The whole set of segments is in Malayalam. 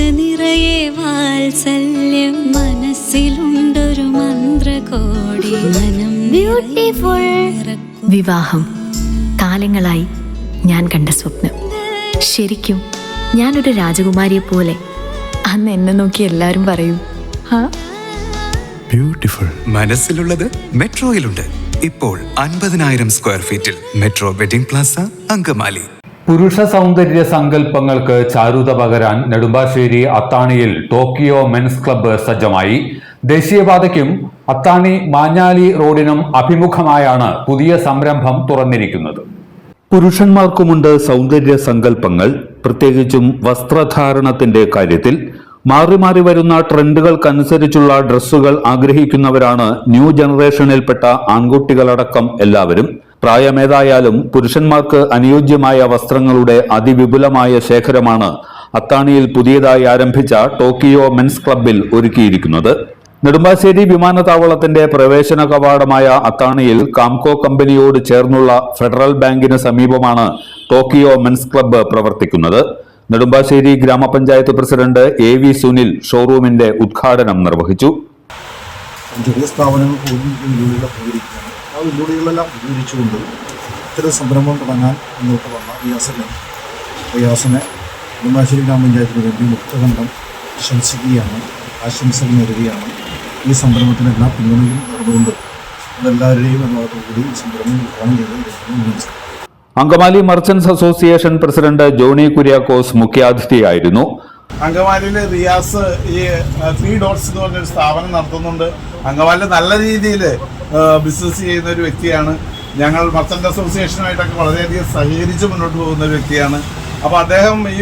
നിറയെ വാത്സല്യം. മനസ്സിലുണ്ടൊരു മന്ത്രകോടി. മനം ബ്യൂട്ടിഫുൾ വിവാഹം. കാലങ്ങളായി ഞാൻ കണ്ട സ്വപ്നം. ശരിക്കും ഞാനൊരു രാജകുമാരിയെ പോലെ. അന്ന് എന്നെ നോക്കി എല്ലാവരും പറയും ബ്യൂട്ടിഫുൾ. മനസ്സിലുള്ളത് മെട്രോയിലുണ്ട്. ഇപ്പോൾ അൻപതിനായിരം സ്ക്വയർ ഫീറ്റിൽ മെട്രോ വെഡിംഗ് പ്ലാസ അങ്കമാലി. പുരുഷ സൗന്ദര്യ സങ്കല്പങ്ങൾക്ക് ചാരുത പകരാൻ നെടുമ്പാശ്ശേരി അത്താണിയിൽ ടോക്കിയോ മെൻസ് ക്ലബ്ബ് സജ്ജമായി. ദേശീയപാതയ്ക്കും അത്താണി മാഞ്ഞാലി റോഡിനും അഭിമുഖമായാണ് പുതിയ സംരംഭം തുറന്നിരിക്കുന്നത്. പുരുഷന്മാർക്കുമുണ്ട് സൗന്ദര്യ സങ്കല്പങ്ങൾ. പ്രത്യേകിച്ചും വസ്ത്രധാരണത്തിന്റെ കാര്യത്തിൽ മാറി മാറി വരുന്ന ട്രെൻഡുകൾക്കനുസരിച്ചുള്ള ഡ്രസ്സുകൾ ആഗ്രഹിക്കുന്നവരാണ് ന്യൂ ജനറേഷനിൽപ്പെട്ട ആൺകുട്ടികളടക്കം എല്ലാവരും. പ്രായമേതായാലും പുരുഷന്മാർക്ക് അനുയോജ്യമായ വസ്ത്രങ്ങളുടെ അതിവിപുലമായ ശേഖരമാണ് അത്താണിയിൽ പുതിയതായി ആരംഭിച്ച ടോക്കിയോ മെൻസ് ക്ലബിൽ ഒരുക്കിയിരിക്കുന്നത്. നെടുമ്പാശ്ശേരി വിമാനത്താവളത്തിന്റെ പ്രവേശന കവാടമായ അത്താണിയിൽ കാംകോ കമ്പനിയോട് ചേർന്നുള്ള ഫെഡറൽ ബാങ്കിന് സമീപമാണ് ടോക്കിയോ മെൻസ് ക്ലബ്ബ് പ്രവർത്തിക്കുന്നത്. നെടുമ്പാശ്ശേരി ഗ്രാമപഞ്ചായത്ത് പ്രസിഡന്റ് എ വി സുനിൽ ഷോറൂമിന്റെ ഉദ്ഘാടനം നിർവഹിച്ചു. ചെറിയ ആ വെല്ലുവിളികളെല്ലാം പ്രതികരിച്ചുകൊണ്ട് ഇത്തരം സംരംഭം തുടങ്ങാൻ മുന്നോട്ട് വന്ന റിയാസിനെ റിയാസിനെ നെടുമ്പാശ്ശേരി ഗ്രാമപഞ്ചായത്തിന് വേണ്ടി മുക്തകണ്ഠം പ്രശംസിക്കുകയാണ് ആശംസകൾ നേരുകയാണ് ഈ സംരംഭത്തിന് എല്ലാ പിന്തുണയും നടന്നുകൊണ്ട് എല്ലാവരുടെയും എന്നതോടുകൂടി ഈ സംരംഭം ഉദ്ഘാടനം ചെയ്ത് Angamaly merchants association president Johny Kuriakose മുഖ്യാതിഥിയായിരുന്നു. അങ്കമാലിയിൽ റിയാസ് ഈ ത്രീ ഡോട്ട്സ് എന്ന് പറഞ്ഞൊരു സ്ഥാപനം നടത്തുന്നുണ്ട്. അങ്കമാലിയിൽ നല്ല രീതിയിൽ ബിസിനസ് ചെയ്യുന്ന ഒരു വ്യക്തിയാണ്. ഞങ്ങൾ മർച്ചന്റ് അസോസിയേഷനുമായിട്ടൊക്കെ വളരെയധികം സഹകരിച്ച് മുന്നോട്ട് പോകുന്ന ഒരു വ്യക്തിയാണ്. അപ്പോൾ അദ്ദേഹം ഈ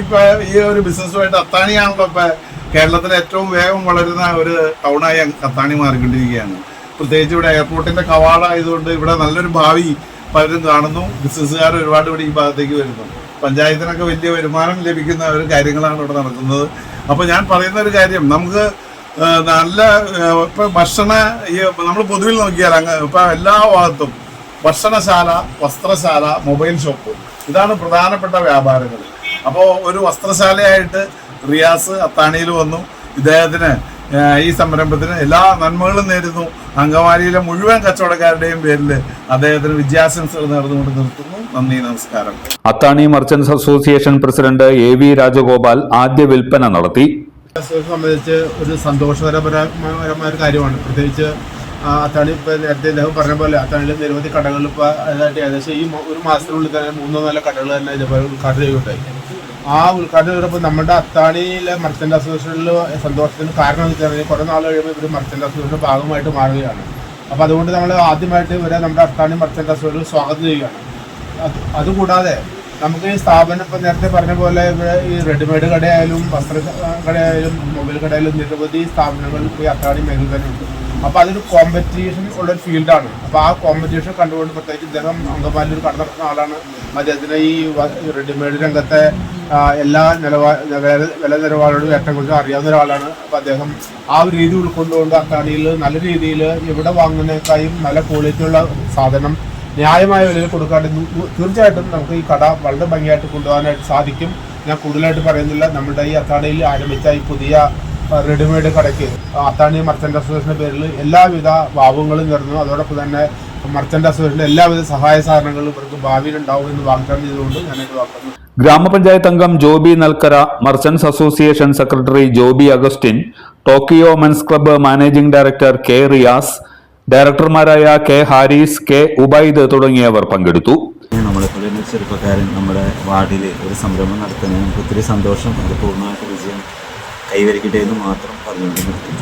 ഈ ഒരു ബിസിനസ്സുമായിട്ട് അത്താണിയാണല്ലോ ഇപ്പം കേരളത്തിലെ ഏറ്റവും വേഗം വളരുന്ന ഒരു ടൗണായി അത്താണി മാറിക്കൊണ്ടിരിക്കുകയാണ്. പ്രത്യേകിച്ച് ഇവിടെ എയർപോർട്ടിന്റെ കവാടമായതുകൊണ്ട് ഇവിടെ നല്ലൊരു ഭാവി പലരും കാണുന്നു. ബിസിനസ്സുകാർ ഒരുപാട് ഇവിടെ ഈ ഭാഗത്തേക്ക് വരുന്നു. പഞ്ചായത്തിനൊക്കെ വലിയ വരുമാനം ലഭിക്കുന്ന ഒരു കാര്യങ്ങളാണ് ഇവിടെ നടക്കുന്നത്. അപ്പോൾ ഞാൻ പറയുന്ന ഒരു കാര്യം നമുക്ക് നല്ല ഇപ്പൊ ഭക്ഷണ നമ്മൾ പൊതുവിൽ നോക്കിയാൽ അങ്ങ് ഇപ്പൊ എല്ലാ ഭാഗത്തും ഭക്ഷണശാല വസ്ത്രശാല മൊബൈൽ ഷോപ്പ് ഇതാണ് പ്രധാനപ്പെട്ട വ്യാപാരങ്ങൾ. അപ്പോൾ ഒരു വസ്ത്രശാലയായിട്ട് റിയാസ് അത്താണിയിൽ വന്നു. ഇദ്ദേഹത്തിന് ഈ സംരംഭത്തിന് എല്ലാ നന്മകളും നേരുന്നു. അങ്കമാലിയിലെ മുഴുവൻ കച്ചവടക്കാരുടെയും പേരിൽ അദ്ദേഹത്തിന് വിദ്യാശംസകൾ നേർന്നുകൊണ്ട് നിർത്തുന്നു. നന്ദി നമസ്കാരം. Athani merchants association president A V Rajagopal ആദ്യ വിൽപ്പന നടത്തി. സംബന്ധിച്ച് ഒരു സന്തോഷകരപരമായ ഒരു കാര്യമാണ്. പ്രത്യേകിച്ച് അത്താണി ഇപ്പോൾ നേരത്തെ ഇദ്ദേഹം പറഞ്ഞ പോലെ അത്താണിയിൽ നിരവധി കടകൾ ഇപ്പോൾ അതായിട്ട് ഏകദേശം ഈ ഒരു മാസത്തിനുള്ളിൽ തന്നെ മൂന്നോ നാല് കടകൾ തന്നെ ഇതേപോലെ ഉദ്ഘാടനം ചെയ്യുകയുണ്ടായി. ആ ഉദ്ഘാടനം ചെയ്തപ്പോൾ നമ്മുടെ അത്താണിയിലെ മർച്ചന്റ് അസോസിയേഷനിൽ സന്തോഷത്തിന് കാരണം എന്ന് വെച്ചാൽ കുറേ നാൾ കഴിയുമ്പോൾ ഇവർ മർച്ചന്റ് അസോസിയേഷന്റെ ഭാഗമായിട്ട് മാറുകയാണ്. അപ്പോൾ അതുകൊണ്ട് നമ്മൾ ആദ്യമായിട്ട് ഇവരെ നമ്മുടെ അത്താണി മർച്ചന്റ് അസോസിയേഷനിൽ സ്വാഗതം ചെയ്യുകയാണ്. അത് അതുകൂടാതെ നമുക്ക് ഈ സ്ഥാപനം ഇപ്പം നേരത്തെ പറഞ്ഞ പോലെ ഇവിടെ ഈ റെഡിമെയ്ഡ് കടയായാലും വസ്ത്ര കടയായാലും മൊബൈൽ കടയായാലും നിരവധി സ്ഥാപനങ്ങൾ ഈ അത്താണി മേഖല തന്നെ ഉണ്ട്. അപ്പോൾ അതൊരു കോമ്പറ്റീഷൻ ഉള്ള ഫീൽഡാണ് അപ്പോൾ ആ കോമ്പറ്റീഷൻ കണ്ടുകൊണ്ട് പ്രത്യേകിച്ച് ഇദ്ദേഹം അങ്കമാലിൽ ഒരു കട നടത്തുന്ന ആളാണ്. അദ്ദേഹത്തിന് ഈ റെഡിമെയ്ഡ് രംഗത്തെ എല്ലാ നിലവാ വില നിലവാരോടും കൂടുതൽ അറിയാവുന്ന ഒരാളാണ്. അപ്പോൾ അദ്ദേഹം ആ ഒരു രീതി ഉൾക്കൊണ്ടുകൊണ്ട് അത്താണിയിൽ നല്ല രീതിയിൽ ഇവിടെ വാങ്ങുന്നേക്കായും നല്ല ക്വാളിറ്റിയുള്ള സാധനം ന്യായമായ വിലയിൽ കൊടുക്കാണ്ട് തീർച്ചയായിട്ടും നമുക്ക് ഈ കട വളരെ ഭംഗിയായിട്ട് കൊണ്ടുപോകാനായിട്ട് സാധിക്കും. ഞാൻ കൂടുതലായിട്ട് പറയുന്നില്ല. നമ്മുടെ ഈ അത്താണിയിൽ ആരംഭിച്ച ഈ പുതിയ റെഡിമെയ്ഡ് കടയ്ക്ക് അത്താണി മർച്ചന്റ് അസോസിയേഷന്റെ പേരിൽ എല്ലാവിധ ഭാവങ്ങളും നിറഞ്ഞു. അതോടൊപ്പം തന്നെ മർച്ചന്റ് അസോസിയേഷന്റെ എല്ലാവിധ സഹായ സഹകരണങ്ങളും ഇവർക്ക് ഭാവിയിൽ ഉണ്ടാവും എന്ന് വാഗ്ദാനം ചെയ്തുകൊണ്ട് ഞാൻ വാക്കുന്നു ഗ്രാമപഞ്ചായത്ത് അംഗം Joby Nalkara merchants association secretary Joby Augustine Tokyo men's club managing director K Riyas ഡയറക്ടർമാരായ K Haris K Ubaid തുടങ്ങിയവർ പങ്കെടുത്തു. നമ്മളെപ്പോലെ ഒരു ചെറുപ്പക്കാരൻ നമ്മുടെ വാർഡിൽ ഒരു സംരംഭം നടത്തുന്നതിന് നമുക്ക് ഒത്തിരി സന്തോഷം. അത് പൂർണമായിട്ട് വിജയം കൈവരിക്കട്ടെ എന്ന് മാത്രം പറഞ്ഞുകൊണ്ട് നിർത്തി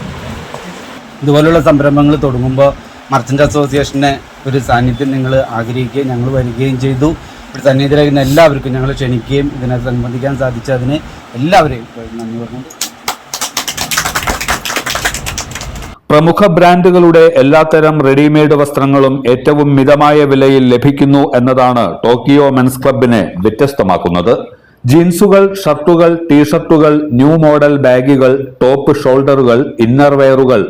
ഇതുപോലുള്ള സംരംഭങ്ങൾ തുടങ്ങുമ്പോൾ മർച്ചന്റ് അസോസിയേഷനെ ഒരു സാന്നിധ്യം നിങ്ങൾ ആഗ്രഹിക്കുകയും ഞങ്ങൾ വരികയും ചെയ്തു. ഇവിടെ സന്നിധിയിലായിരുന്ന എല്ലാവർക്കും ഞങ്ങൾ ക്ഷണിക്കുകയും ഇതിനെ സംബന്ധിക്കാൻ സാധിച്ചതിന് എല്ലാവരെയും നന്ദി പറഞ്ഞു. പ്രമുഖ ബ്രാൻഡുകളുടെ എല്ലാത്തരം റെഡിമെയ്ഡ് വസ്ത്രങ്ങളും ഏറ്റവും മിതമായ വിലയിൽ ലഭിക്കുന്നു എന്നതാണ് ടോക്കിയോ മെൻസ് ക്ലബിനെ വ്യത്യസ്തമാക്കുന്നത്. ജീൻസുകൾ ഷർട്ടുകൾ ടീഷർട്ടുകൾ ന്യൂ മോഡൽ ബാഗുകൾ ടോപ്പ് ഷോൾഡറുകൾ ഇന്നർവെയറുകൾ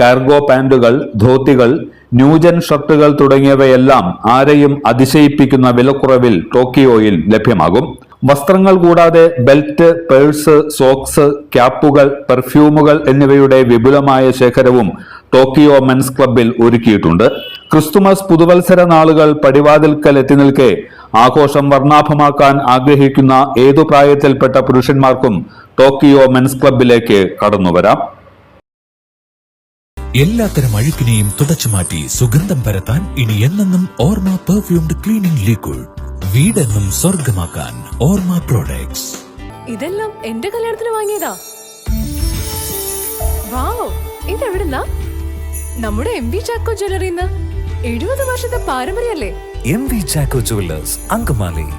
കാർഗോ പാന്റുകൾ ധോത്തികൾ ന്യൂജൻ ഷർട്ടുകൾ തുടങ്ങിയവയെല്ലാം ആരെയും അതിശയിപ്പിക്കുന്ന വിലക്കുറവിൽ ടോക്കിയോയിൽ ലഭ്യമാകും. വസ്ത്രങ്ങൾ കൂടാതെ ബെൽറ്റ് പേഴ്സ് സോക്സ് ക്യാപ്പുകൾ പെർഫ്യൂമുകൾ എന്നിവയുടെ വിപുലമായ ശേഖരവും ടോക്കിയോ മെൻസ് ക്ലബിൽ ഒരുക്കിയിട്ടുണ്ട്. ക്രിസ്തുമസ് പുതുവത്സര നാളുകൾ പടിവാതിൽക്കൽ എത്തി നിൽക്കെ ആഘോഷം വർണാഭമാക്കാൻ ആഗ്രഹിക്കുന്ന ഏതു പ്രായത്തിൽപ്പെട്ട പുരുഷന്മാർക്കും ടോക്കിയോ മെൻസ് ക്ലബിലേക്ക് കടന്നുവരാം എല്ലാത്തരം അഴുക്കിനെയും തുടച്ചു മാറ്റി സുഗന്ധം പരത്താൻ ഇനി എന്നെന്നും ഓർമ്മ പെർഫ്യൂംഡ് ക്ലീനിംഗ് ലിക്വിഡ് വീടെന്നും സ്വർഗമാക്കാൻ ഓർമ്മ പ്രോഡക്ട്സ്. ഇതെല്ലാം എന്റെ കല്യാണത്തിന് വാങ്ങിയതാ. വാവ് ഇതെവിടുന്നാ? നമ്മുടെ എം വി ചാക്കോ ജ്വല്ലറിന്ന് എഴുപത് വർഷത്തെ പാരമ്പര്യല്ലേ M V Chacko jewellers Angamaly.